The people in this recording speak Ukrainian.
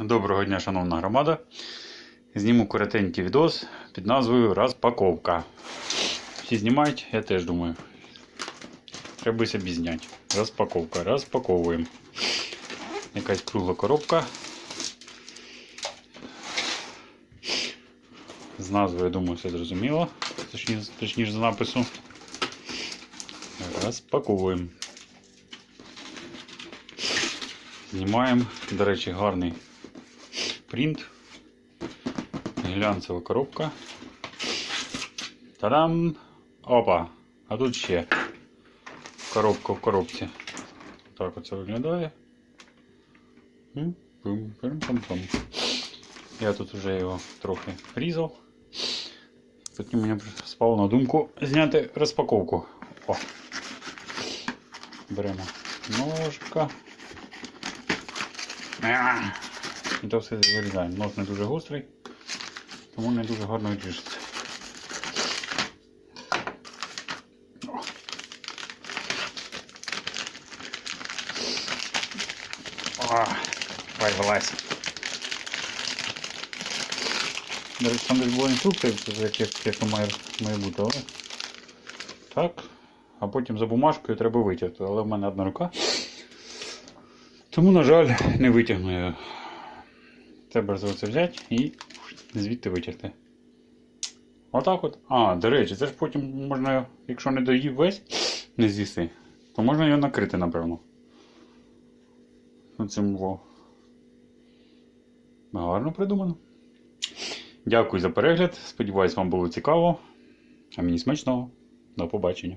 Доброго дня, шановна громада. Зніму коротенький відос під назвою Розпаковка. Всі знімають, я теж думаю. Треба собі зняти. Розпаковка. Розпаковуємо. Якась кругла коробка. З назвою, я думаю, все зрозуміло. Точніше, точніше з напису. Розпаковуємо. Знімаємо, до речі, гарний принт. Глянцева коробка. Тарам! Опа! А тут ще коробка в коробці. Так оце виглядає. М, пум, пум, пум, пум. Я тут вже його трохи різав. Потім мені спало на думку зняти розпаковку. О. Беремо ножка. І то все вирізаємо. Нос не дуже гострий, тому не дуже гарно відріжеться. Давай, вилазь. До речі, там десь була інструкція, як, як, як має, має бути, але так. А потім за бумажкою треба витягти, але в мене одна рука. Тому, на жаль, не витягну я. Треба це взяти і звідти витягти. Отак от. А, до речі, це ж потім можна, якщо не доїв весь, не з'їсти, то можна його накрити, напевно. Оцим во. Гарно придумано. Дякую за перегляд. Сподіваюсь, вам було цікаво. А мені смачного. До побачення.